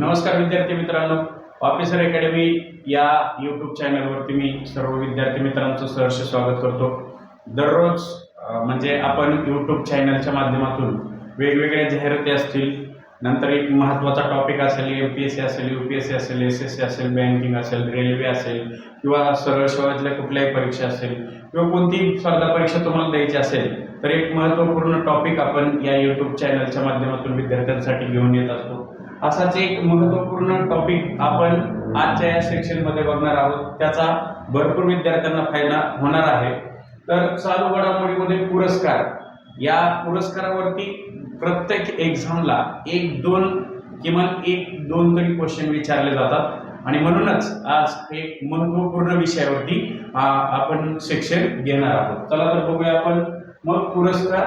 नमस्कार विद्यार्थी मित्रांनो. ऑफिसर अकॅडमी या यूट्यूब चॅनलवरती मी सर्व विद्यार्थी मित्रांचं सहर्ष स्वागत करतो. दररोज म्हणजे आपण यूट्यूब चॅनलच्या माध्यमातून वेगवेगळ्या जाहिराती असतील नंतर एक महत्त्वाचा टॉपिक असेल एम पी एस सी असेल यू पी एस सी असेल एस एस सी असेल बँकिंग असेल रेल्वे असेल किंवा सरळ सेवातल्या कुठल्याही परीक्षा असेल किंवा कोणती स्पर्धा परीक्षा तुम्हाला द्यायची असेल तर एक महत्त्वपूर्ण टॉपिक आपण या यूट्यूब चॅनलच्या माध्यमातून विद्यार्थ्यांसाठी घेऊन येत असतो. असाच एक महत्त्वपूर्ण टॉपिक आपण आजच्या या सेक्शनमध्ये बघणार आहोत त्याचा भरपूर विद्यार्थ्यांना फायदा होणार आहे. तर चालू घडामोडीमध्ये पुरस्कार. या पुरस्कारावरती प्रत्येक एक्झामला एक दोन किमान एक दोन तरी क्वेश्चन विचारले जातात. आणि म्हणूनच आज एक महत्त्वपूर्ण विषयावरती आपण सेक्शन घेणार आहोत. चला तर बघूया आपण मग पुरस्कार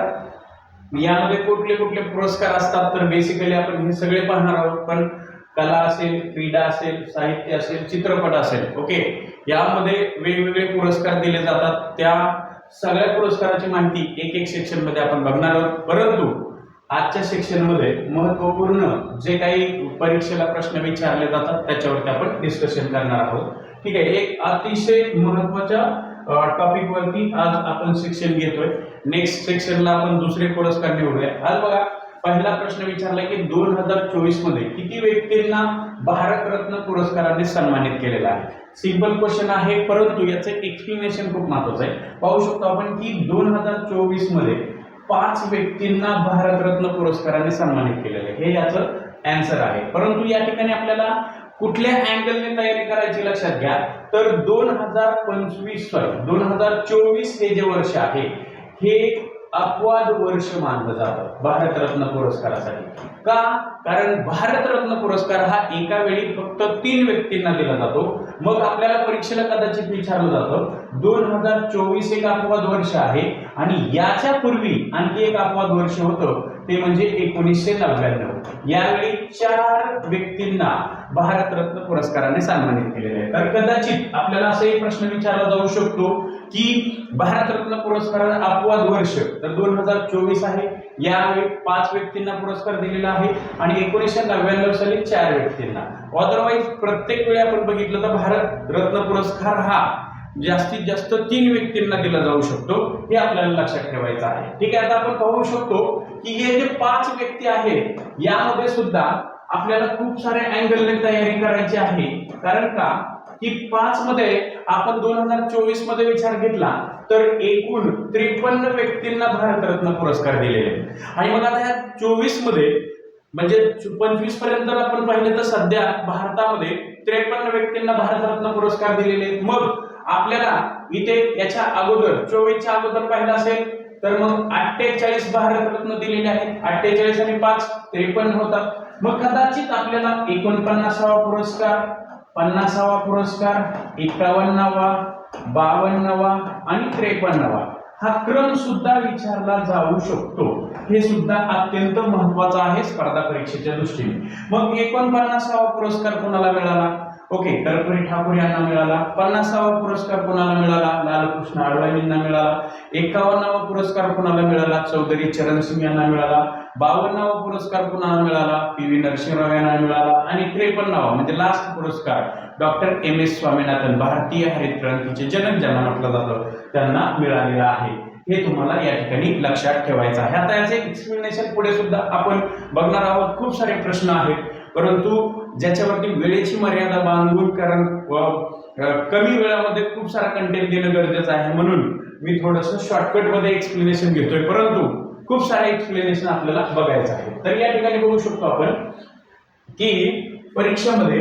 यामध्ये कुठले कुठले पुरस्कार असतात तर बेसिकली आपण हे सगळे पाहणार आहोत. पण कला असेल क्रीडा असेल साहित्य असेल चित्रपट असेल ओके यामध्ये वेगवेगळे पुरस्कार दिले जातात. त्या सगळ्या पुरस्काराची माहिती एक एक सेक्शनमध्ये आपण बघणार आहोत. परंतु आजच्या सेक्शनमध्ये महत्त्वपूर्ण जे काही परीक्षेला प्रश्न विचारले जातात त्याच्यावरती आपण डिस्कशन करणार आहोत. ठीक आहे? एक अतिशय महत्त्वाच्या टॉपिकवरती आज आपण सेक्शन घेतोय. नेक्स्ट सेक्शनला आपण दुसरे पुरस्कार निवडूया. आज बघा पहिला प्रश्न विचारला की दोन हजार चोवीसमध्ये किती व्यक्तींना भारतरत्न पुरस्काराने सन्मानित केलेला आहे? सिंपल क्वेश्चन आहे परंतु याचं एक्सप्लेनेशन खूप महत्वाचं आहे. पाहू शकतो आपण की दोन हजार चोवीसमध्ये पाच व्यक्तींना भारतरत्न पुरस्काराने सन्मानित केलेलं आहे. हे याचं अँसर आहे. परंतु या ठिकाणी आपल्याला कुठल्या अँगलने तयारी करायची लक्षात घ्या? तर दोन हजार पंचवीस सॉरी दोन हजार चोवीस हे जे वर्ष आहे हे अपवाद वर्ष मानलं जातं भारतरत्न पुरस्कारासाठी. का? कारण भारतरत्न पुरस्कार हा एका वेळी फक्त तीन व्यक्तींना दिला जातो. मग आपल्याला परीक्षेला कदाचित विचारलं जातं. दोन हजार चोवीस एक अपवाद वर्ष आहे आणि याच्या पूर्वी आणखी एक अपवाद वर्ष होतं. ते म्हणजे एकोणीसशे नव्याण्णव. यावेळी चार व्यक्तींना भारतरत्न पुरस्काराने सन्मानित केलेले आहे तर कदाचित आपल्याला असाही प्रश्न विचारला जाऊ शकतो की भारतरत्न पुरस्कार अपवाद वर्ष तर दोन हजार चोवीस आहे. यावेळी पाच व्यक्तींना पुरस्कार दिलेला आहे आणि एकोणीसशे नव्याण्णव साली चार व्यक्तींना. अदरवाईज प्रत्येक वेळी आपण बघितलं तर भारत रत्न पुरस्कार हा जास्तीत जास्त तीन व्यक्तींना दिला जाऊ शकतो हे आपल्याला लक्षात ठेवायचं आहे. ठीक आहे आता आपण पाहू शकतो की हे जे पाच व्यक्ती आहेत यामध्ये सुद्धा आपल्याला खूप साऱ्या अँगलने तयारी करायची आहे. कारण का? की पाच मध्ये आपण दोन हजार चोवीसमध्ये विचार घेतला तर एकूण त्रेपन्न व्यक्तींना भारतरत्न पुरस्कार दिलेले आणि मग आता ह्या चोवीसमध्ये म्हणजे पंचवीसपर्यंत आपण पाहिलं तर सध्या भारतामध्ये त्रेपन्न व्यक्तींना भारतरत्न पुरस्कार दिलेले आहेत. मग आपल्याला इथे याच्या अगोदर चोवीसच्या अगोदर पाहिलं असेल तर मग अठ्ठेचाळीस भारतरत्न दिलेले आहेत. अठ्ठेचाळीस आणि पाच त्रेपन्न होतात. मग कदाचित आपल्याला एकोणपन्नासावा पुरस्कार पन्नासावा पुरस्कार एकावन्नावा बावन्नावा आणि त्रेपन्नावा. हा क्रम सुद्धा विचारला जाऊ शकतो. हे सुद्धा अत्यंत महत्वाचं आहे स्पर्धा परीक्षेच्या दृष्टीने. मग एकोणपन्नासावा पुरस्कार कोणाला मिळाला? ओके कर्पुरी ठाकूर यांना मिळाला पन्नासावा पुरस्कार कोणाला मिळाला? लालकृष्ण अडवाणींना मिळाला. एकावन्नावा पुरस्कार कोणाला मिळाला? चौधरी चरणसिंग यांना मिळाला. बावन्नावा पुरस्कार कोणाला मिळाला? पी व्ही नरसिंहराव यांना मिळाला. आणि त्रेपन्नावा म्हणजे लास्ट पुरस्कार डॉक्टर एम एस स्वामीनाथन भारतीय हरित क्रांतीचे जनक ज्यांना म्हटलं जातं त्यांना मिळालेला आहे. हे तुम्हाला या ठिकाणी लक्षात ठेवायचं आहे. आता याचे एक्सप्लेनेशन पुढे सुद्धा आपण बघणार आहोत. खूप सारे प्रश्न आहेत. परंतु ज्याच्यावरती वेळेची मर्यादा बांधून कारण व, कमी वेळामध्ये खूप सारा कंटेंट देणं गरजेचं आहे म्हणून मी थोडंसं शॉर्टकटमध्ये एक्सप्लेनेशन घेतोय. परंतु खूप सारे एक्सप्लेनेशन आपल्याला बघायचं आहे. तर या ठिकाणी बघू शकतो आपण की परीक्षेमध्ये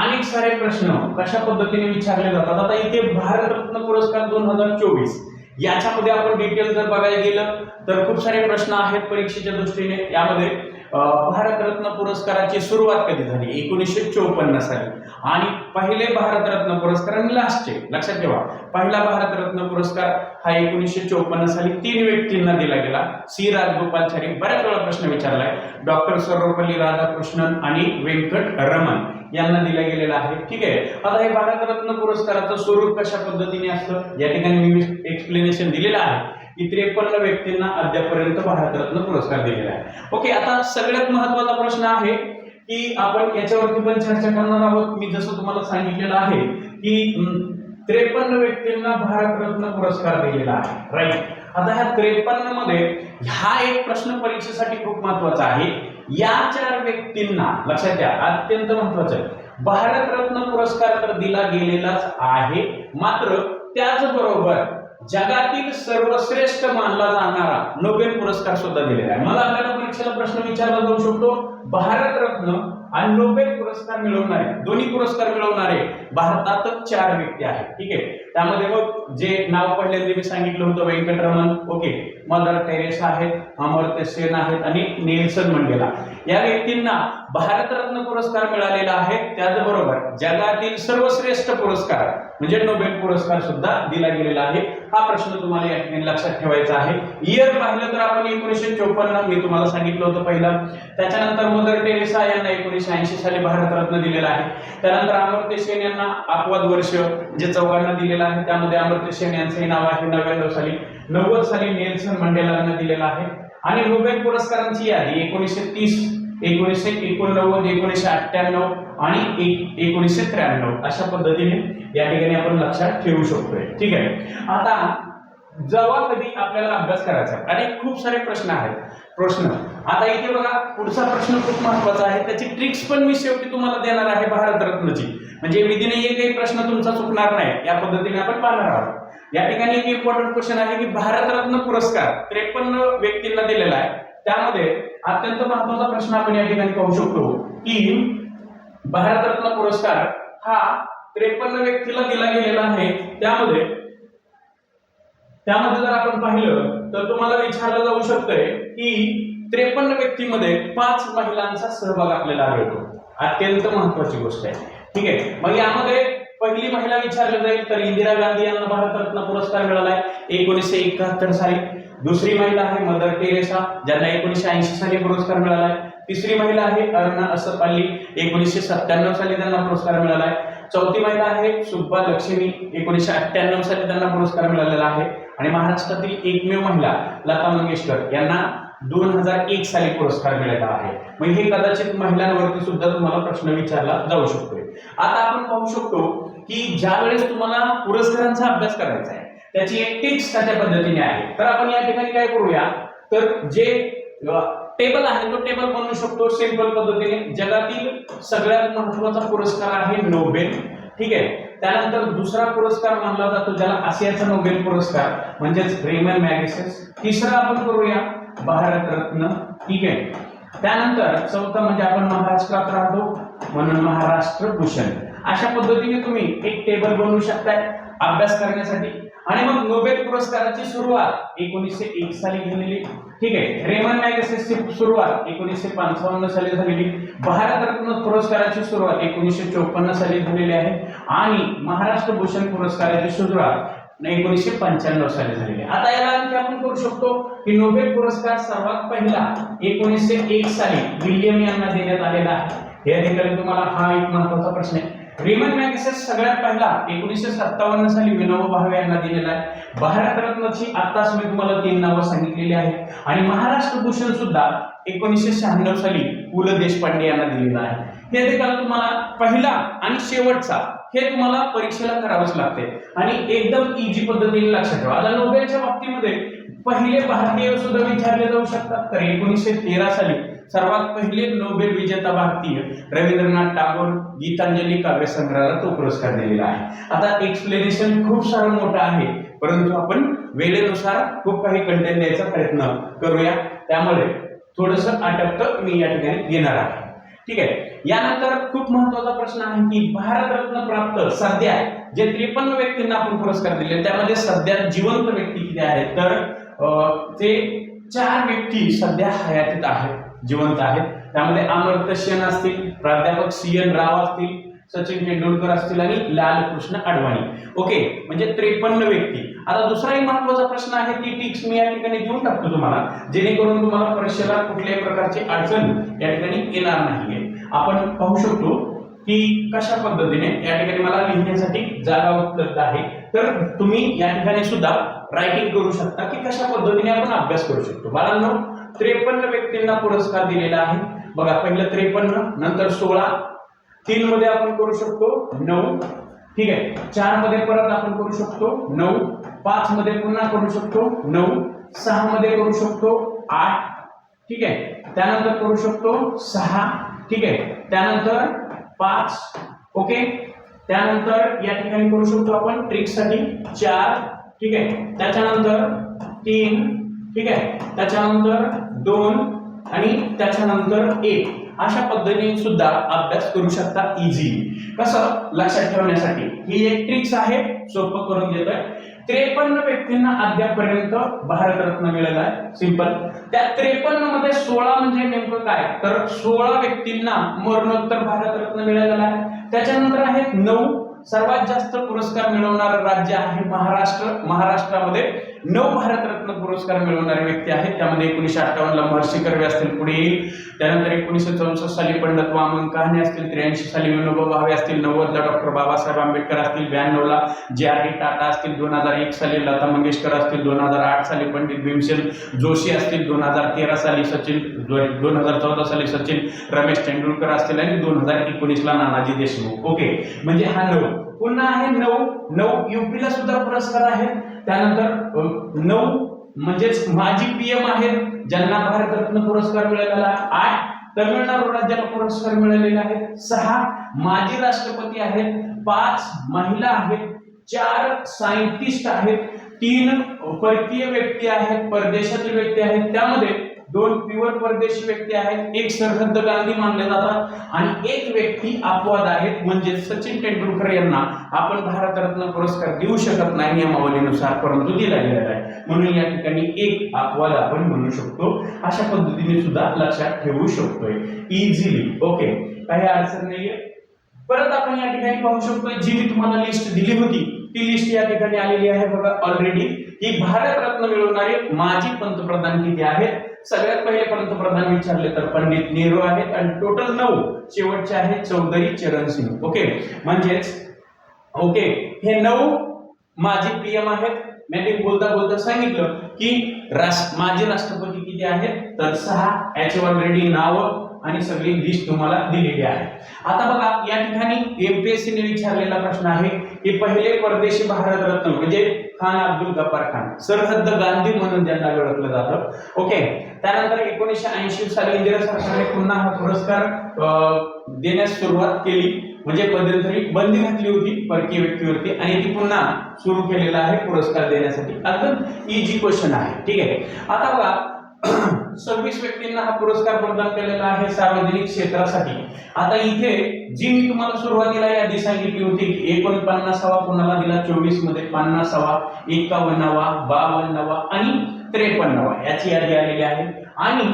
अनेक सारे प्रश्न कशा पद्धतीने विचारले जातात. आता इथे भारतरत्न पुरस्कार दोन हजार चोवीस याच्यामध्ये आपण डिटेल जर बघायला गेलं तर खूप सारे प्रश्न आहेत परीक्षेच्या दृष्टीने. यामध्ये भारतरत्न पुरस्काराची सुरुवात कधी झाली? एकोणीसशे चौपन्न साली. आणि पहिले भारतरत्न पुरस्कार आणि लास्टचे लक्षात ठेवा. पहिला भारतरत्न पुरस्कार हा एकोणीसशे चौपन्न साली तीन व्यक्तींना दिला गेला. सी. राजगोपालचारी बऱ्याच वेळा प्रश्न विचारलाय. डॉक्टर सर्वपल्ली राधाकृष्णन आणि व्यंकट रमन यांना दिला गेलेला आहे. ठीक आहे? आता हे भारतरत्न पुरस्काराचं स्वरूप कशा पद्धतीने असतं? या ठिकाणी मी एक्सप्लेनेशन दिलेलं आहे. की त्रेपन्न व्यक्तींना अद्यापर्यंत भारतरत्न पुरस्कार दिलेला आहे. ओके आता सगळ्यात महत्त्वाचा प्रश्न आहे की आपण याच्यावरती पण चर्चा करणार आहोत. मी जसं तुम्हाला सांगितलेलं आहे की त्रेपन्न व्यक्तींना भारतरत्न पुरस्कार दिलेला आहे. राईट आता ह्या त्रेपन्नमध्ये हा एक प्रश्न परीक्षेसाठी खूप महत्त्वाचा आहे. या चार व्यक्तींना लक्षात द्या अत्यंत महत्वाचं आहे. भारतरत्न पुरस्कार तर दिला गेलेलाच आहे मात्र त्याचबरोबर जगातील सर्वश्रेष्ठ मानला जाणारा नोबेल पुरस्कार सुद्धा दिलेला आहे. मला आपल्याला परीक्षेला प्रश्न विचारला जाऊ शकतो? भारतरत्न आणि नोबेल पुरस्कार मिळवणारे दोन्ही पुरस्कार मिळवणारे भारतातच चार व्यक्ती आहेत. ठीक आहे? त्यामध्ये मग जे नाव पहिल्यांदा मी सांगितलं होतं व्यंकटरमण ओके. मदर टेरेसा आहेत अमर्त्य सेन आहेत आणि नेल्सन मंडेला. या व्यक्तींना भारतरत्न पुरस्कार मिळालेला आहे त्याचबरोबर जगातील सर्वश्रेष्ठ पुरस्कार म्हणजे नोबेल पुरस्कार सुद्धा दिला गेलेला आहे. हा प्रश्न तुम्हाला या ठिकाणी लक्षात ठेवायचा आहे. इयर पाहिलं तर आपण एकोणीसशे चोपन्न मी तुम्हाला सांगितलं होतं पहिलं. त्याच्यानंतर मदर टेरेसा यांना एकोणीसशे ऐंशी साली भारतरत्न दिलेला आहे. त्यानंतर अमर्त्य सेन यांना अपवाद वर्ष जे चौघांना दिलेलं आहे. त्यामध्ये अमर्त्य सेन यांचंही नाव आहे नव्याण्णव साली. नव्वद साली नेल्सन मंडेला यांना दिलेला आहे. आणि नोबेल पुरस्कारांची यादी एकोणीसशे तीस एकोणीसशे एकोणनव्वद एकोणीसशे अठ्ठ्याण्णव आणि एक- एकोणीसशे त्र्याण्णव अशा पद्धतीने या ठिकाणी आपण लक्षात ठेवू शकतोय. ठीक आहे? आता जेव्हा कधी आपल्याला अभ्यास करायचा आणि खूप सारे प्रश्न आहेत. प्रश्न. आता इथे बघा पुढचा प्रश्न खूप महत्त्वाचा आहे. त्याची ट्रिक्स पण मी शेवटी तुम्हाला देणार आहे भारतरत्नची. म्हणजे विधीने एकही प्रश्न तुमचा चुकणार नाही. या पद्धतीने आपण पाहणार आहोत. या ठिकाणी एक इम्पॉर्टंट क्वेश्चन आहे की भारतरत्न पुरस्कार त्रेपन्न व्यक्तींना दिलेला आहे. त्यामध्ये अत्यंत महत्त्वाचा प्रश्न आपण या ठिकाणी पाहू शकतो की भारतरत्न पुरस्कार हा त्रेपन्न व्यक्तीला दिला गेलेला आहे. त्यामध्ये त्यामध्ये जर आपण पाहिलं तर तुम्हाला विचारलं जाऊ शकतंय की त्रेपन्न व्यक्तीमध्ये पाच महिलांचा सहभाग आपल्याला आढळतो अत्यंत महत्वाची गोष्ट आहे. ठीक आहे? मग यामध्ये पहिली महिला विचारली जाईल तर इंदिरा गांधी यांना भारतरत्न पुरस्कार मिळाला आहे एकोणीसशे एकाहत्तर साली. दुसरी महिला आहे मदर टेरेसा ज्यांना एकोणीसशे ऐंशी साली पुरस्कार मिळाला आहे तिसरी महिला आहे अरुणा असफ एकोणीसशे सत्त्याण्णव साली त्यांना पुरस्कार मिळाला आहे चौथी महिला आहे सुब्बा लक्ष्मी एकोणीसशे अठ्ठ्याण्णव साली त्यांना पुरस्कार मिळालेला आहे. आणि महाराष्ट्रातील एकमेव महिला लता मंगेशकर यांना दोन हजार एक साली पुरस्कार मिळाला आहे. मग हे कदाचित महिलांवरती सुद्धा तुम्हाला प्रश्न विचारला जाऊ शकतोय. आता आपण पाहू शकतो की ज्या वेळेस तुम्हाला पुरस्कारांचा अभ्यास करायचा आहे त्याची एक टिक्स त्याच्या पद्धतीने आहे. तर आपण या ठिकाणी काय करूया? तर जे टेबल आहे तो टेबल बनवू शकतो सिंपल पद्धतीने. जगातील सगळ्यात महत्त्वाचा पुरस्कार आहे नोबेल. ठीक आहे? त्यानंतर दुसरा पुरस्कार मानला जातो ज्याला आशियाचा नोबेल पुरस्कार म्हणजेच रेमन मॅगसेस तिसरा आपण करूया भारतरत्न ठीक आहे? त्यानंतर चौथा म्हणजे आपण महाराष्ट्रात राहतो म्हणून महाराष्ट्र भूषण. अशा पद्धतीने तुम्ही एक टेबल बनवू शकताय अभ्यास करण्यासाठी. आणि मग नोबेल पुरस्काराची सुरुवात एकोणीसशे एक साली झालेली. ठीक आहे रेमन मॅगसेसची सुरुवात एकोणीसशे पंचावन्न साली झालेली. भारतरत्न पुरस्काराची सुरुवात एकोणीसशे चोपन्न साली झालेली आहे. आणि महाराष्ट्र भूषण पुरस्काराची सुरुवात एकोणीसशे पंच्याण्णव साली झालेली. आहे आता याला आणखी आपण करू शकतो की नोबेल पुरस्कार सर्वात पहिला एकोणीसशे एक साली विल्यम यांना देण्यात आलेला आहे. या ठिकाणी तुम्हाला हा एक महत्त्वाचा प्रश्न आहे. रेमन मॅगसेस सगळ्यात पहिला एकोणीसशे सत्तावन्न साली विनोबा भावे यांना दिलेला आहे. भारतरत्नची आत्ताच मी तुम्हाला तीन नावं सांगितलेली आहेत. आणि महाराष्ट्र भूषण सुद्धा एकोणीसशे शहाण्णव साली पु ल देशपांडे यांना दिलेला आहे. हे देखील तुम्हाला पहिला आणि शेवटचा हे तुम्हाला परीक्षेला करावंच लागते आणि एकदम इझी पद्धतीने लक्षात ठेवा. आता नोबेलच्या बाबतीमध्ये पहिले भारतीय सुद्धा विचारले जाऊ शकतात. तर एकोणीसशे तेरा साली सर्वात पहिले नोबेल विजेता भारतीय रवींद्रनाथ टागोर गीतांजली काव्यसंग्रहाला तो पुरस्कार दिलेला आहे. आता एक्सप्लेनेशन खूप सारं मोठं आहे. परंतु आपण वेळेनुसार खूप काही कंटेंट द्यायचा प्रयत्न करूया. त्यामुळे थोडस आटपतं मी या ठिकाणी घेणार आहे. ठीक आहे? यानंतर खूप महत्त्वाचा प्रश्न आहे की भारतरत्न प्राप्त सध्या जे त्रेपन्न व्यक्तींना आपण पुरस्कार दिले त्यामध्ये सध्या जिवंत व्यक्ती किती आहेत? तर ते चार व्यक्ती सध्या हयातीत आहेत जिवंत आहेत. त्यामध्ये अमर्त्य सेन असतील प्राध्यापक सी एन राव असतील सचिन तेंडुलकर असतील आणि लालकृष्ण अडवाणी. ओके म्हणजे त्रेपन्न व्यक्ती. आता दुसरा एक महत्त्वाचा प्रश्न आहे ती टिक्स मी या ठिकाणी देऊन टाकतो तुम्हाला जेणेकरून तुम्हाला परीक्षेला कुठल्याही प्रकारची अडचण या ठिकाणी येणार नाहीये. आपण पाहू शकतो की कशा पद्धतीने या ठिकाणी मला लिहिण्यासाठी जागा उपलब्ध आहे. तर तुम्ही या ठिकाणी सुद्धा रायटिंग करू शकता की कशा पद्धतीने आपण अभ्यास करू शकतो. बाळांनो त्रेपन्न व्यक्तींना पुरस्कार दिलेला आहे. बघा पहिलं त्रेपन्न नंतर सोळा. तीन मध्ये आपण करू शकतो नऊ. ठीक आहे. चारमध्ये परत आपण करू शकतो नऊ. पाच मध्ये पुन्हा करू शकतो नऊ. सहा मध्ये करू शकतो आठ. ठीक आहे. त्यानंतर करू शकतो सहा. ठीक आहे. त्यानंतर पाच. ओके? त्यानंतर या ठिकाणी करू शकतो आपण ट्रिकसाठी चार. ठीक आहे? त्याच्यानंतर तीन. ठीक आहे? त्याच्यानंतर दोन आणि त्याच्यानंतर एक. अशा पद्धतीने सुद्धा अभ्यास करू शकता इझी कसं? लक्षात ठेवण्यासाठी. ही एक ट्रिक्स आहे. सोपं करून देतोय. त्रेपन्न व्यक्तींना अद्यापर्यंत भारतरत्न मिळाला. आहे सिंपल त्या त्रेपन्नमध्ये सोळा म्हणजे नेमकं काय? तर सोळा व्यक्तींना मरणोत्तर भारतरत्न मिळालेला आहे. त्याच्यानंतर आहेत नऊ. सर्वात जास्त पुरस्कार मिळवणारं राज्य आहे महाराष्ट्र. महाराष्ट्रामध्ये नऊ भारतरत्न पुरस्कार मिळवणारे व्यक्ती आहेत. त्यामध्ये एकोणीशे अठ्ठावन्न ला महर्षी कर्वे असतील पुढे येईल. त्यानंतर एकोणीशे चौसष्ट साली पंडित वामन कहाणे असतील त्र्याऐंशी साली विनोबा भावे असतील नव्वदला डॉक्टर बाबासाहेब आंबेडकर असतील ब्याण्णवला जे आर डी टाटा असतील दोन हजार एक साली लता मंगेशकर असतील दोन हजार आठ साली पंडित भीमसेन जोशी असतील दोन हजार तेरा साली सचिन दोन हजार चौदा साली सचिन रमेश तेंडुलकर असतील आणि दोन हजार एकोणीसला नानाजी देशमुख. ओके. म्हणजे हा नऊ. पुन्हा आहे नऊ. नऊ युपीला सुद्धा पुरस्कार आहेत त्यानंतर नऊ म्हणजेच माजी पीएम आहेत ज्यांना भारतरत्न पुरस्कार मिळालेला आठ तमिळनाडू राज्याला पुरस्कार मिळालेले आहेत. सहा माजी राष्ट्रपती आहेत. पाच महिला आहेत. चार सायंटिस्ट आहेत. तीन परकीय व्यक्ती आहेत. परदेशातील व्यक्ती आहेत. त्यामध्ये दोन प्युअर परदेशी व्यक्ती आहेत एक सरहद्द गांधी मानले जातात आणि एक व्यक्ती अपवाद आहेत म्हणजे सचिन तेंडुलकर यांना आपण भारतरत्न पुरस्कार देऊ शकत नाही नियमावलीनुसार परंतु दिला गेलेला आहे. म्हणून या ठिकाणी एक अपवाद आपण म्हणू शकतो. अशा पद्धतीने सुद्धा लक्षात ठेवू शकतोय. इझिली ओके काही अडचण नाहीये. परत आपण या ठिकाणी पाहू शकतो जी मी तुम्हाला लिस्ट दिली होती. ती लिस्ट या ठिकाणी आलेली आहे बघा ऑलरेडी ही भारतरत्न मिळवणारे माजी पंतप्रधान किती आहेत? सगळ्यात पहिले पंतप्रधान विचारले तर पंडित नेहरू आहेत आणि टोटल नऊ. शेवटचे आहेत चौधरी चरण सिंग ओके म्हणजेच ओके हे नऊ माजी पीएम आहेत. मी बोलता बोलता सांगितलं की राष्ट्र माजी राष्ट्रपती किती आहेत? तर सहा. याची ऑलरेडी नावं आणि सगळी लिस्ट तुम्हाला दिलेली आहे. आता बघा या ठिकाणी एमपीएससी ने विचारलेला प्रश्न आहे की पहिले परदेशी भारतरत्न म्हणजे खान अब्दुल गफ्फार खान सरहद्द गांधी म्हणून ज्यांना ओळखलं जातं. ओके त्यानंतर एकोणीसशे ऐंशी साली इंदिरा सरकारने पुन्हा हा पुरस्कार देण्यास सुरुवात केली. म्हणजे मध्यंतरी बंदी घातली होती परकीय व्यक्तीवरती आणि ती पुन्हा सुरू केलेला आहे पुरस्कार देण्यासाठी. अगदी इजी क्वेश्चन आहे. ठीक आहे? आता बघा सव्वीस व्यक्तींना हा पुरस्कार प्रदान केलेला आहे सार्वजनिक क्षेत्रासाठी. आता इथे जी मी तुम्हाला सुरुवातीला यादी सांगितली होती की एकोणपन्नासावा कुणाला दिला? चोवीसमध्ये पन्नासावा एकावन्नावा बावन्नावा आणि त्रेपन्नावा याची यादी आलेली आहे. आणि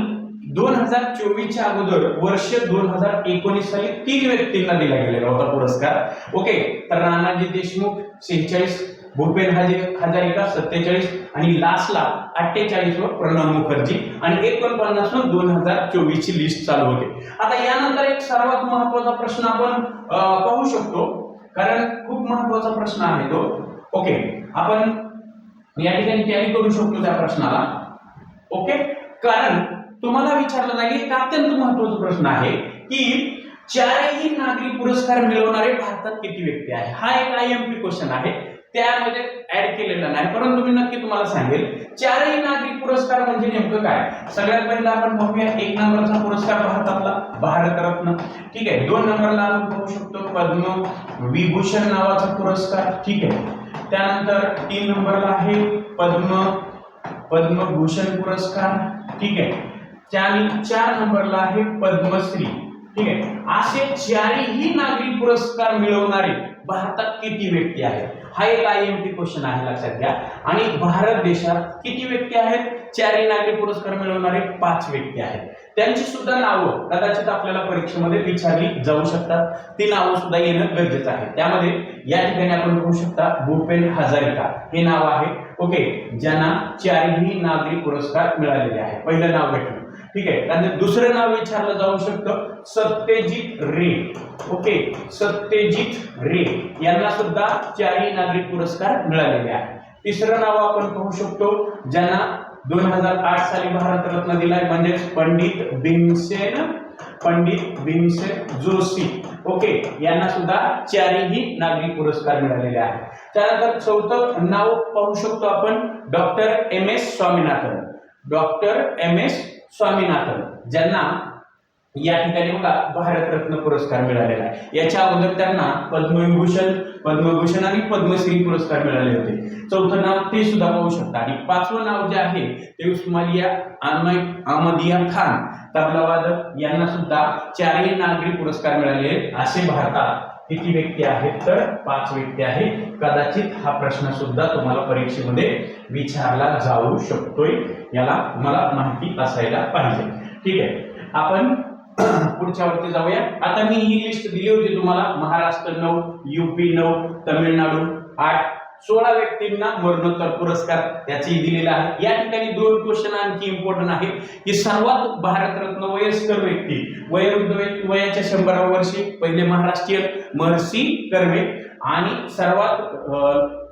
दोन हजार चोवीसच्या अगोदर वर्ष दोन हजार एकोणीस साली तीन व्यक्तींना दिला गेलेला होता पुरस्कार. ओके तर नानाजी देशमुख सेहेचाळीस भूपेन हजे हजारिका सत्तेचाळीस आणि लास्टला अठ्ठेचाळीस वर प्रणव मुखर्जी आणि एकोणपन्नास वर दोन हजार चोवीस ची लिस्ट चालू होते. आता यानंतर एक सर्वात महत्त्वाचा प्रश्न आपण पाहू शकतो. कारण खूप महत्त्वाचा प्रश्न आहे तो. ओके आपण या ठिकाणी टॅली करू शकतो त्या प्रश्नाला. ओके कारण तुम्हाला विचारलं जाईल एक अत्यंत महत्त्वाचा प्रश्न आहे की चारही नागरी पुरस्कार मिळवणारे भारतात किती व्यक्ती आहे? हा एक आय एम पी क्वेश्चन आहे. त्यामध्ये ऍड केलेला नाही. परंतु मी नक्की तुम्हाला सांगेल चारही नागरी पुरस्कार म्हणजे नेमकं काय? सगळ्यात पहिला आपण बघूया एक नंबरचा पुरस्कार भारतातला भारतरत्न. ठीक आहे दोन नंबरला आपण बघू शकतो पद्म विभूषण नावाचा पुरस्कार. ठीक आहे त्यानंतर तीन नंबरला आहे पद्म पद्मभूषण पुरस्कार. ठीक आहे आणि चार नंबरला आहे पद्मश्री. ठीक आहे. असे चारही नागरी पुरस्कार मिळवणारे भारतात किती व्यक्ती आहेत? हा एक आय एम पी क्वेश्चन आहे लक्षात घ्या. आणि भारत देशात किती व्यक्ती आहेत? चारही नागरी पुरस्कार मिळवणारे पाच व्यक्ती आहेत. त्यांची सुद्धा नावं कदाचित आपल्याला परीक्षेमध्ये विचारली जाऊ शकतात. ती नावं सुद्धा येणं गरजेचं आहे. त्यामध्ये या ठिकाणी आपण बघू शकता भूपेन हजारिका. हे नाव आहे. ओके. ज्यांना चारही नागरी पुरस्कार मिळालेले आहे पहिलं नाव भेटलं. ठीक आहे. आणि दुसरं नाव विचारलं जाऊ शकतं सत्यजित रे. ओके? सत्यजित रे. यांना सुद्धा चारही नागरी पुरस्कार मिळालेले आहे तिसरं नाव आपण पाहू शकतो ज्यांना दोन हजार आठ साली भारतरत्न दिलाय म्हणजेच पंडित भीमसेन पंडित भीमसेन जोशी. ओके? यांना सुद्धा चारही नागरी पुरस्कार मिळालेले आहेत. त्यानंतर चौथं नाव पाहू शकतो आपण doctor M S Swaminathan. Doctor M S Swaminathan. ज्यांना या ठिकाणी बघा भारतरत्न पुरस्कार मिळालेला आहे. याच्या अगोदर त्यांना पद्मविभूषण पद्मभूषण आणि पद्मश्री पुरस्कार मिळाले होते. चौथं नाव ते सुद्धा पाहू शकता. आणि पाचवं नाव जे आहे ते उस्मानिया अहमद अहमदिया खान तबलावादक यांना सुद्धा चारही नागरी पुरस्कार मिळाले आहेत. असे भारतात किती व्यक्ती आहेत तर पाच व्यक्ती आहेत. कदाचित हा प्रश्न सुद्धा तुम्हाला परीक्षेमध्ये विचारला जाऊ शकतोय. याला तुम्हाला माहिती असायला पाहिजे. ठीक आहे. आपण पुढच्या वरती जाऊया. आता मी ही लिस्ट दिली होती तुम्हाला. महाराष्ट्र नऊ युपी नऊ तमिळनाडू आठ सोळा व्यक्तींना मरणोत्तर पुरस्कार त्याची दिलेला आहे. या ठिकाणी दोन क्वेश्चन आणखी इम्पॉर्टंट आहे की सर्वात भारतरत्न वयस्कर व्यक्ती वयोवृद्ध व्यक्ती वयाच्या शंभराव्या वर्षी पहिले महाराष्ट्रीयन महर्षी कर्वे आणि सर्वात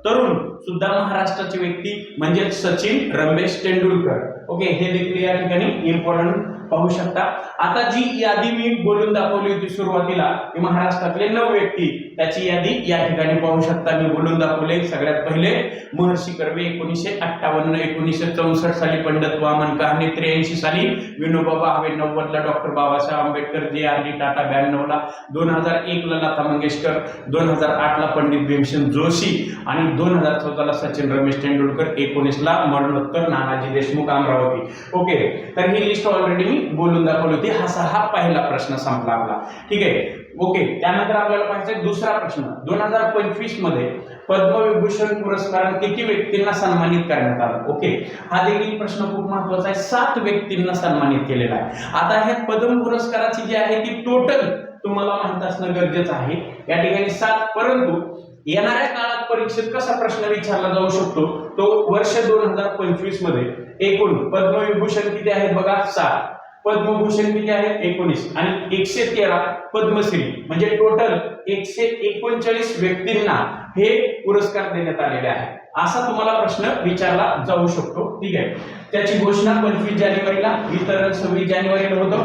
तरुण सुद्धा महाराष्ट्राची व्यक्ती म्हणजे सचिन रमेश तेंडुलकर. ओके हे देखील या ठिकाणी इम्पॉर्टंट पाहू शकता. आता जी यादी मी बोलून दाखवली होती सुरुवातीला की महाराष्ट्रातले नऊ व्यक्ती त्याची यादी या ठिकाणी पाहू शकता. मी बोलून दाखवले सगळ्यात पहिले महर्षी कर्वे एकोणीसशे अठ्ठावन्न एकोणीसशे चौसष्ट साली पंडित वामन कहाणे त्र्याऐंशी साली Vinoba Bhave नव्वदला doctor Babasaheb Ambedkar J R D Tata ब्याण्णवला दोन हजार एकला लता मंगेशकर दोन हजार आठला पंडित भीमसेन जोशी आणि दोन हजार चौदाला सचिन रमेश तेंडुलकर एकोणीसला मरणोत्तर नानाजी देशमुख अमरावती. ओके तर ही लिस्ट ऑलरेडी मी बोलून दाखवली होती. हा हा पहिला प्रश्न संपला आपला. ठीक आहे? ओके त्यानंतर आपल्याला पाहिजे दुसरा प्रश्न. दोन हजार पंचवीसमध्ये पद्मविभूषण पुरस्कार किती व्यक्तींना सन्मानित करण्यात आलं? ओके हा देखील प्रश्न खूप महत्त्वाचा आहे. सात व्यक्तींना सन्मानित केलेला आहे. आता हे पद्म पुरस्काराची जी आहे ती टोटल तुम्हाला माहीत असणं गरजेचं आहे. या ठिकाणी सात परंतु येणाऱ्या काळात परीक्षेत कसा प्रश्न विचारला जाऊ शकतो? तो वर्ष दोन हजार पंचवीसमध्ये एकूण पद्मविभूषण किती आहेत बघा सात. पद्मभूषण किती आहे? एकोणीस. आणि एकशे तेरा पद्मश्री म्हणजे टोटल एकशे एकोणचाळीस व्यक्तींना हे पुरस्कार देण्यात आलेले आहे असा तुम्हाला प्रश्न विचारला जाऊ शकतो. ठीक आहे? त्याची घोषणा पंचवीस जानेवारीला वितरण सव्वीस जानेवारीला होतं.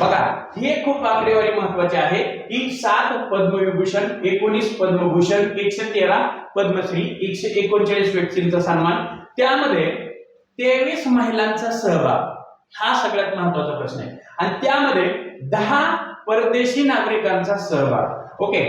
बघा हे खूप आकडेवारी महत्वाची आहे की सात पद्मविभूषण एकोणीस पद्मभूषण एकशे तेरा पद्मश्री एकशे एकोणचाळीस व्यक्तींचा सन्मान. त्यामध्ये तेवीस महिलांचा सहभाग हा सगळ्यात महत्त्वाचा प्रश्न आहे. आणि त्यामध्ये दहा परदेशी नागरिकांचा सहभाग. ओके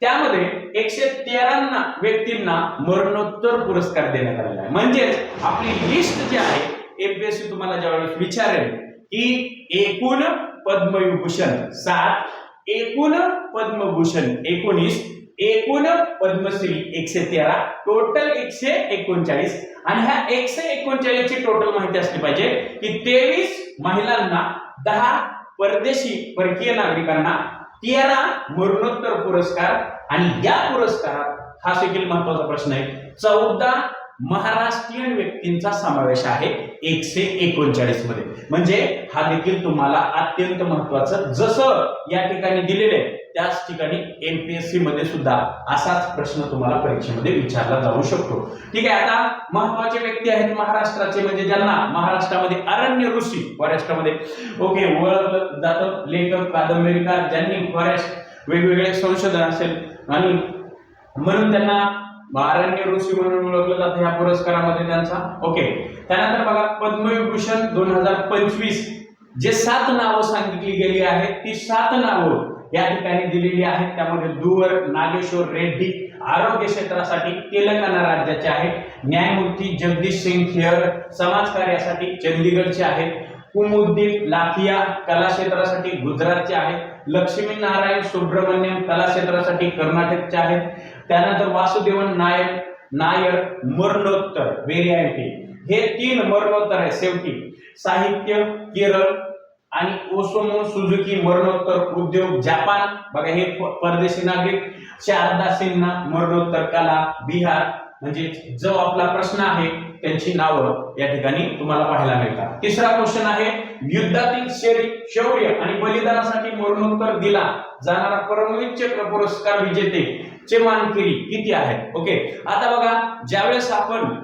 त्यामध्ये एकशे तेरा व्यक्तींना मरणोत्तर पुरस्कार देण्यात आलेला आहे. म्हणजेच आपली लिस्ट जी आहे एमपीएससी तुम्हाला ज्यावेळेस विचारेल की एकूण पद्मविभूषण सात एकूण पद्मभूषण एकोणीस एकूण पद्मश्री एकशे तेरा टोटल एकशे एकोणचाळीस. आणि ह्या एकशे एकोणचाळीस ची टोटल माहिती असली पाहिजे की तेवीस महिलांना दहा परदेशी परकीय नागरिकांना तेरा मरणोत्तर पुरस्कार. आणि या पुरस्कारात हा देखील महत्त्वाचा प्रश्न आहे. चौदा महाराष्ट्रीयन व्यक्तींचा समावेश आहे एकशे एकोणचाळीसमध्ये. म्हणजे हा देखील तुम्हाला अत्यंत महत्वाचं जसं या ठिकाणी दिलेले आहे त्याच ठिकाणी एमपीएससी मध्ये सुद्धा असाच प्रश्न तुम्हाला परीक्षेमध्ये विचारला जाऊ शकतो. ठीक आहे आता महत्त्वाचे व्यक्ती आहेत महाराष्ट्राचे म्हणजे ज्यांना महाराष्ट्रामध्ये अरण्य ऋषी फॉरेस्टमध्ये ओके ओळखलं जातं. लेखक कादंबरीकार ज्यांनी फॉरेस्ट वेगवेगळे संशोधन असेल आणि म्हणून त्यांना भारण्य ऋषी म्हणून ओळखलं जातं ह्या पुरस्कारामध्ये त्यांचा. ओके त्यानंतर बघा पद्मविभूषण दोन हजार पंचवीस. जे सात नावं सांगितली गेली आहेत ती सात नावं या ठिकाणी दिलेली आहेत. त्यामध्ये दुवर नागेश्वर रेड्डी आरोग्य क्षेत्रासाठी तेलंगणा राज्याचे आहेत. न्यायमूर्ती जगदीश सिंग खेर समाजकार्यासाठी चंदीगडचे आहेत. कुमुद्दीन लाखिया कला क्षेत्रासाठी गुजरातचे आहेत. लक्ष्मी नारायण सुब्रमण्यम कला क्षेत्रासाठी कर्नाटकचे आहेत. त्यानंतर वासुदेवन नायक नायर मरणोत्तर व्हेरी हे तीन मरणोत्तर आहे शेवटी. साहित्य केरळ आणि ओसोमो सुझुकी मरणोत्तर उद्योग जपान. बघा हे परदेशी नागरिक शारदा सिन्हा मरणोत्तर कला बिहार. म्हणजे जो आपला प्रश्न आहे त्यांची नावं या ठिकाणी तुम्हाला पाहायला मिळतात. तिसरा क्वेश्चन आहे युद्धातील शौर्य शौर्य आणि बलिदानासाठी मरणोत्तर दिला जाणारा परमवीर चक्र पुरस्कार विजेते चे मानकरी किती आहेत? ओके. आता बघा ज्यावेळेस आपण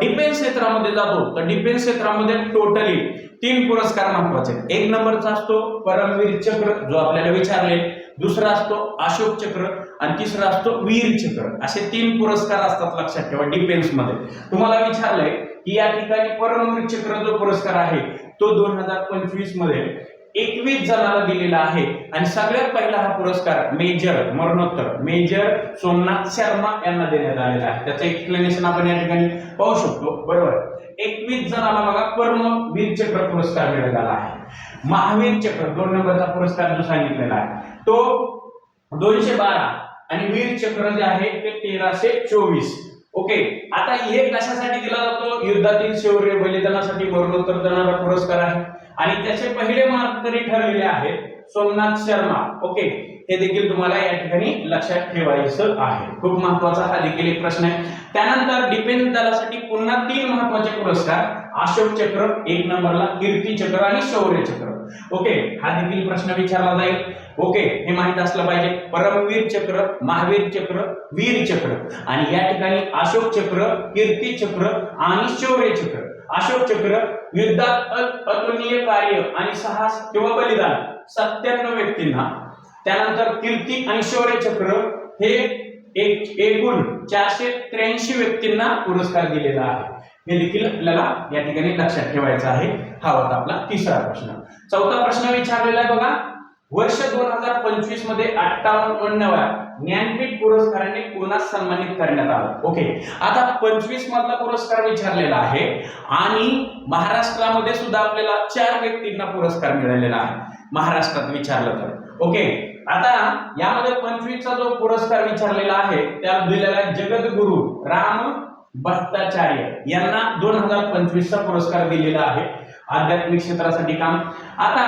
डिफेन्स क्षेत्रामध्ये जातो तर डिफेन्स क्षेत्रामध्ये टोटली तीन पुरस्कार महत्त्वाचे एक नंबरचा असतो परमवीर चक्र जो आपल्याला विचारले. दुसरा असतो अशोक चक्र आणि तिसरा असतो वीर चक्र. असे तीन पुरस्कार असतात लक्षात ठेवा डिफेन्समध्ये. तुम्हाला विचारलंय की या ठिकाणी परमवीर चक्र जो पुरस्कार आहे तो दोन हजार पंचवीसमध्ये एकवीस जणांना दिलेला आहे. आणि सगळ्यात पहिला हा पुरस्कार मेजर मरणोत्तर. मेजर सोमनाथ शर्मा यांना देण्यात आलेला आहे. त्याचं एक्सप्लेनेशन आपण या ठिकाणी पाहू शकतो. बरोबर? एकवीस जणांना बघा परमवीर चक्र पुरस्कार मिळालेला आहे. महावीर चक्र दोन नंबरचा पुरस्कार जो सांगितलेला आहे. तो दोनशे बारा आणि वीर चक्र जे आहे ते तेराशे चोवीस. ओके? आता हे कशासाठी दिला जातो? युद्धातील शौर्य बलिदानासाठी मरणोत्तर देणारा पुरस्कार आहे. आणि त्याचे पहिले मार्करी ठरलेले आहेत सोमनाथ शर्मा. ओके हे देखील तुम्हाला या ठिकाणी लक्षात ठेवायचं आहे. खूप महत्त्वाचा हा देखील एक प्रश्न आहे. त्यानंतर डिफेन्स दलासाठी पुन्हा तीन महत्त्वाचे पुरस्कार. अशोक चक्र एक नंबरला कीर्ती चक्र आणि शौर्य चक्र. ओके हा देखील प्रश्न विचारला जाईल. ओके हे माहीत असलं पाहिजे. परमवीर चक्र महावीर चक्र वीर चक्र. आणि या ठिकाणी अशोक चक्र कीर्ती चक्र आणि शौर्य चक्र. अशोक चक्र युद्धात अतुलनीय कार्य आणि साहस किंवा बलिदान सत्त्याण्णव व्यक्तींना. त्यानंतर कीर्ती आणि शौर्य चक्र हे एक एकूण चारशे त्र्याऐंशी व्यक्तींना पुरस्कार दिलेला आहे. हे देखील आपल्याला या ठिकाणी लक्षात ठेवायचं आहे. हा होता आपला तिसरा प्रश्न. चौथा प्रश्न विचारलेला आहे बघा. वर्ष दोन हजार पंचवीसमध्ये अठ्ठावन्नव्या ज्ञानपीठ पुरस्काराने कोणास सन्मानित करण्यात आलं? ओके आता पंचवीस मधला पुरस्कार विचारलेला आहे आणि महाराष्ट्रामध्ये सुद्धा आपल्याला चार व्यक्तींना पुरस्कार मिळालेला आहे. महाराष्ट्रात विचारलं तर. ओके आता यामध्ये पंचवीसचा जो पुरस्कार विचारलेला आहे त्या दिलेला जगद्गुरु राम भट्टाचार्य यांना दोन हजार पंचवीसचा पुरस्कार दिलेला आहे. आध्यात्मिक क्षेत्रासाठी काम. आता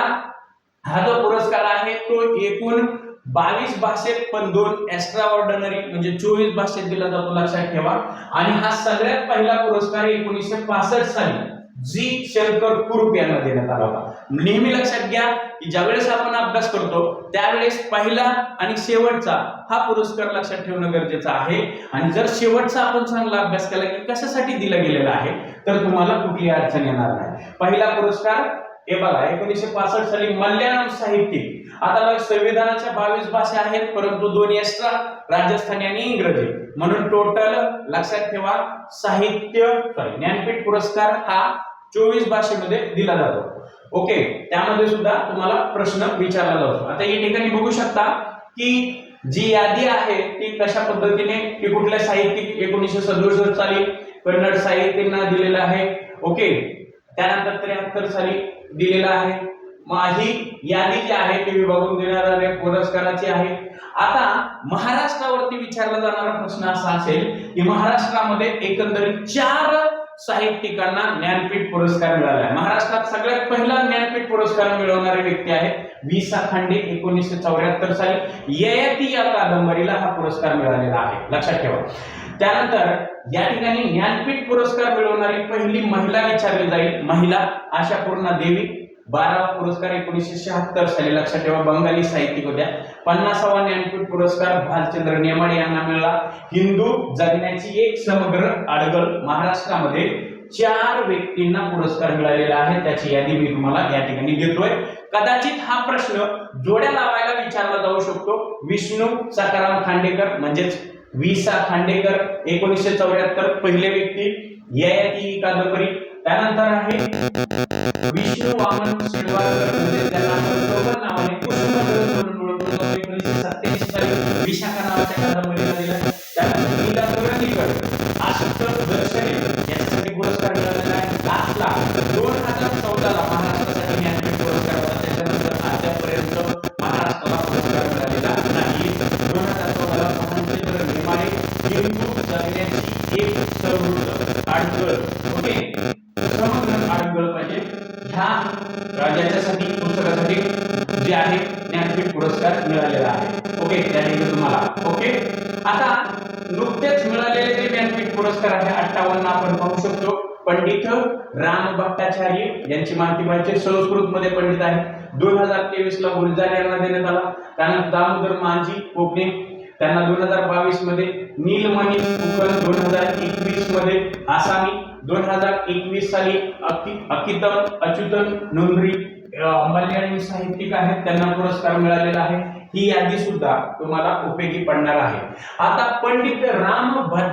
हा जो पुरस्कार आहे तो एकूण बावीस भाषेत पण दोन एक्स्ट्रा ऑर्डनरी म्हणजे चोवीस भाषेत दिला जातो लक्षात ठेवा. आणि हा सगळ्यात पहिला पुरस्कार एकोणीसशे पासष्ट साली जी शंकर कुरुप यांना देण्यात आला होता. नेहमी लक्षात घ्या की ज्यावेळेस आपण अभ्यास करतो त्यावेळेस पहिला आणि शेवटचा हा पुरस्कार लक्षात ठेवणं गरजेचं आहे. आणि जर शेवटचा आपण चांगला अभ्यास केला की कशासाठी दिला गेलेला आहे तर तुम्हाला कुठली अडचण येणार नाही. पहिला पुरस्कार हे बघा एकोणीसशे पासष्ट साली मल्याळम साहित्यिक आता संविधानाच्या बावीस भाषा आहेत परंतु दोन एक्स्ट्रा राजस्थानी आणि इंग्रजी. म्हणून टोटल लक्षात ठेवा साहित्य सॉरी ज्ञानपीठ पुरस्कार हा चोवीस भाषेमध्ये दिला जातो. ओके त्यामध्ये सुद्धा तुम्हाला प्रश्न विचारला जातो. आता या ठिकाणी बघू शकता की जी यादी आहे ती कशा पद्धतीने की कुठल्या साहित्यिक एकोणीसशे सदुसष्ट साली कन्नड साहित्यांना दिलेलं आहे? ओके त्यानंतर त्र्याहत्तर साली दिलेला आहे. मग ही यादी जी आहे ती विभागून देण्यात पुरस्काराची आहे. आता महाराष्ट्रावरती विचारला जाणारा प्रश्न असा असेल की महाराष्ट्रामध्ये एकंदरीत चार साहित्यिकांना ज्ञानपीठ पुरस्कार मिळाला आहे महाराष्ट्रात सगळ्यात पहिला ज्ञानपीठ पुरस्कार मिळवणारे व्यक्ती आहे वि सा खांडे एकोणीसशे चौऱ्याहत्तर साली. ययाती या कादंबरीला हा पुरस्कार मिळालेला आहे. लक्षात ठेवा. त्यानंतर या ठिकाणी ज्ञानपीठ पुरस्कार मिळवणारी पहिली महिला विचारली जाईल. महिला आशा पूर्णा देवी. बारावा पुरस्कार एकोणीसशे शहात्तर साली. लक्षात ठेवा बंगाली साहित्यिक होत्या. पन्नासावा ज्ञानपीठ पुरस्कार भालचंद्र नेमाडे यांना मिळाला. हिंदू जगण्याची एक समग्र अडगळ महाराष्ट्रामध्ये चार व्यक्तींना पुरस्कार मिळालेला आहे. त्याची यादी मी तुम्हाला या ठिकाणी देतोय. कदाचित हा प्रश्न जोड्या लावायला विचारला जाऊ शकतो. विष्णू सकाराम खांडेकर म्हणजेच वि सा खांडेकर एकोणीसशे चौऱ्याहत्तर पहिले व्यक्ती ययाती ही कादंबरी त्यानंतर आहे विष्णू वामन शिरवाडकर म्हणजे त्यांना नावाने म्हणून एकोणीसशे साली विशाखा नावाच्या कादंबरीला दिला. त्यानंतर नीला करंदीकर आशक्त दर्शने याच्यासाठी पुरस्कार मिळालेला आहे लास्टला दोन हजार चौदाला महाराष्ट्रासाठी ज्ञानपीठ पुरस्कार होता त्याच्यानंतर अद्यापर्यंत महाराष्ट्राला पुरस्कार मिळालेला नाही दोन हजार चौदाला भालचंद्र नेमाडे हिंदू जगण्याची एक समृद्ध अडगळ ओके समग्र अडगळ पाहिजे ह्या याच्यासाठी पुस्तकासाठी जे आहे ज्ञानपीठ पुरस्कार मिळालेला आहे. ओके त्या ठिकाणी तुम्हाला. ओके आता नुकतेच मिळालेले जे ज्ञानपीठ पुरस्कार आहे अठ्ठावन्न आपण पाहू शकतो. पंडित राम भट्टाचार्य यांची माहिती पाहिजे. संस्कृत मध्ये पंडित आहे दोन हजार तेवीस ला गुलजार यांना देण्यात आला. त्यानंतर दामोदर मांझी कोकणे त्यांना दोन हजार बावीसमध्ये नीलमणी उकल दोन हजार एकवीसमध्ये आसामी दोन हजार एकवीस साली अकि अकितम अच्युतन नोंदरी अं, मल्याळी साहित्यिक आहेत. त्यांना पुरस्कार मिळालेला आहे. ही यादी सुद्धा तुम्हाला उपयोगी पडणार आहे. आता पंडित राम भद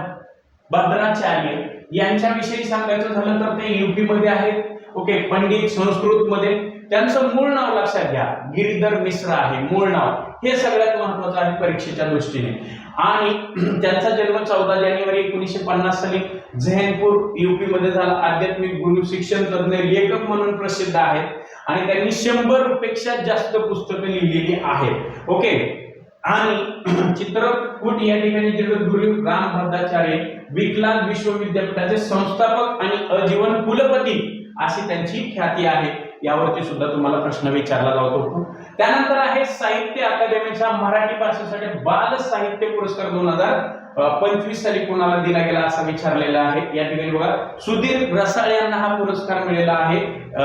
भद्राचार्य यांच्याविषयी सांगायचं झालं तर ते युपी मध्ये आहेत. ओके पंडित संस्कृत मध्ये त्यांचं मूळ नाव लक्षात घ्या. गिरीधर मिश्रा आहे मूळ नाव. हे सगळ्यात महत्वाचं आहे परीक्षेच्या दृष्टीने. आणि त्यांचा जन्म चौदा जानेवारी एकोणीसशे पन्नास साली झेनपूर युपी मध्ये झाला. आध्यात्मिक गुरु शिक्षण तज्ञ लेखक म्हणून प्रसिद्ध आहेत. आणि त्यांनी शंभरपेक्षा जास्त पुस्तकं लिहिलेली आहेत. ओके? आणि चित्रकूट या ठिकाणी जगद्गुरु राम भद्राचार्य विकलांग विश्वविद्यापीठाचे संस्थापक आणि अजीवन कुलपती अशी त्यांची ख्याती आहे. यावरती सुद्धा तुम्हाला प्रश्न विचारला जातो. त्यानंतर आहे साहित्य अकादमीचा मराठी भाषेसाठी बाल साहित्य पुरस्कार दोन हजार पंचवीस साली कोणाला दिला गेला असा विचारलेला आहे? या ठिकाणी बघा सुधीर रसाळ यांना हा पुरस्कार मिळालेला आहे.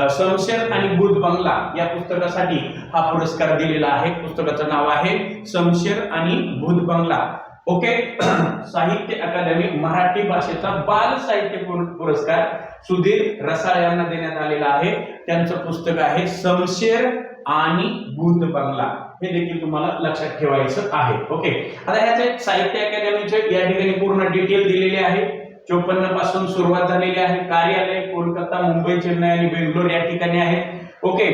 समशेर आणि बुध बंगला या पुस्तकासाठी हा पुरस्कार दिलेला आहे. पुस्तकाचं नाव आहे समशेर आणि बुध बंगला. ओके? साहित्य अकादमी मराठी भाषेचा बाल साहित्य पुरस्कार सुधीर रसाळ यांना देण्यात आलेला आहे. त्यांचं पुस्तक आहे समशेर आणि भूत बंगला हे देखील तुम्हाला लक्षात ठेवायचं आहे. ओके आता ह्याचे साहित्य अकादमीचे या ठिकाणी पूर्ण डिटेल दिलेले आहे. चोपन्नपासून सुरुवात झालेली आहे. कार्यालय कोलकाता मुंबई चेन्नई आणि बेंगलोर या ठिकाणी आहे. ओके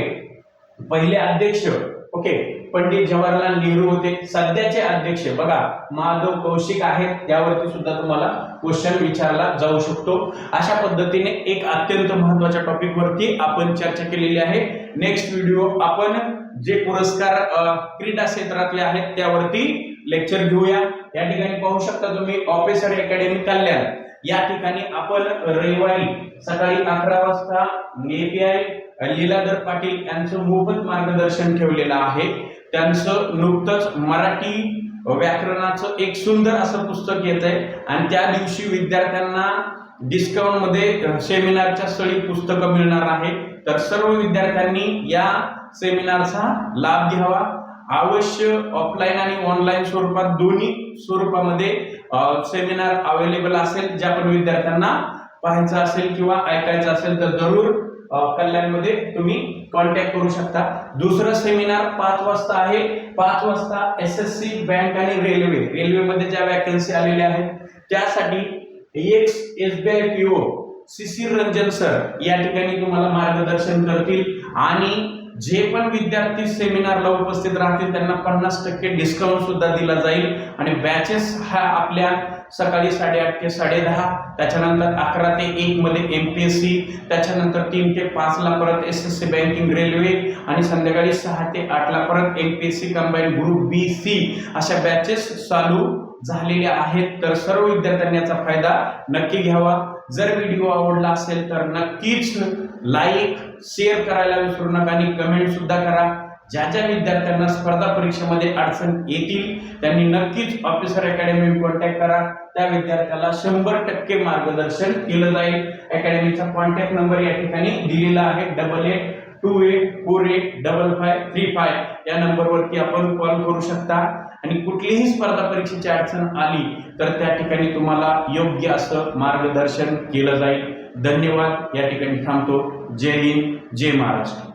पहिले अध्यक्ष ओके पंडित जवाहरलाल नेहरू होते. सध्याचे अध्यक्ष बघा माधव कौशिक आहेत त्यावरती सुद्धा तुम्हाला क्वेश्चन विचारला जाऊ शकतो. अशा पद्धतीने एक अत्यंत महत्त्वाच्या टॉपिक वरती आपण चर्चा केलेली आहे. नेक्स्ट व्हिडिओ आपण जे पुरस्कार क्रीडा क्षेत्रातले आहेत त्यावरती लेक्चर घेऊया. या ठिकाणी पाहू शकता तुम्ही ऑफिसर अकॅडमी कल्याण. या ठिकाणी आपण रविवारी सकाळी अकरा वाजता एपीआय लीलाधर पाटील यांचं मोफत मार्गदर्शन ठेवलेलं आहे. त्यांचं नुकतंच मराठी व्याकरणाचं एक सुंदर असं पुस्तक येत आहे आणि त्या दिवशी विद्यार्थ्यांना डिस्काउंटमध्ये सेमिनारच्या स्थळी पुस्तकं मिळणार आहे तर सर्व विद्यार्थ्यांनी या सेमिनारचा लाभ घ्यावा. अवश्य ऑफलाईन आणि ऑनलाईन स्वरूपात दोन्ही स्वरूपामध्ये सेमिनार अवेलेबल असेल ज्या पण विद्यार्थ्यांना पाहायचं असेल किंवा ऐकायचं असेल तर जरूर कल्याणमध्ये तुम्ही कॉन्टॅक्ट करू शकता. दुसरं सेमिनार पाच वाजता आहे. पाच वाजता एस एस सी बँक आणि रेल्वे रेल्वेमध्ये ज्या वॅकन्सी आलेल्या आहेत त्यासाठी ex S B I PO Shishir Ranjan sir या ठिकाणी तुम्हाला मार्गदर्शन करतील. आणि जे पण विद्यार्थी सेमिनारला उपस्थित राहतील त्यांना पन्नास टक्के डिस्काउंट सुद्धा दिला जाईल. आणि बॅचेस हा आपल्या सकाळी साडेआठ ते साडेदहा त्याच्यानंतर अकरा ते एक मध्ये सी त्याच्यानंतर तीन ते पाच ला परत S S C banking railway आणि संध्याकाळी सहा ते आठ ला परत C combine group B C अशा बॅचेस चालू झालेल्या आहेत. तर सर्व विद्यार्थ्यांनी याचा फायदा नक्की घ्यावा. जर व्हिडिओ आवडला असेल तर नक्कीच लाईक शेअर करायला विसरू नका आणि कमेंट सुद्धा करा. ज्या ज्या विद्यार्थ्यांना स्पर्धा परीक्षेमध्ये अडचण येतील त्यांनी नक्कीच ऑफिसर अकॅडमी कॉन्टॅक्ट करा. त्या विद्यार्थ्याला शंभर टक्के मार्गदर्शन केलं जाईल. अकॅडमीचा कॉन्टॅक्ट नंबर या ठिकाणी दिलेला आहे. Double eight two eight four eight double five three five या नंबरवरती आपण कॉल करू शकता. आणि कुठलीही स्पर्धा परीक्षेची अडचण आली तर त्या ठिकाणी तुम्हाला योग्य असं मार्गदर्शन केलं जाईल. धन्यवाद. या ठिकाणी थांबतो. जय हिंद. जय महाराष्ट्र.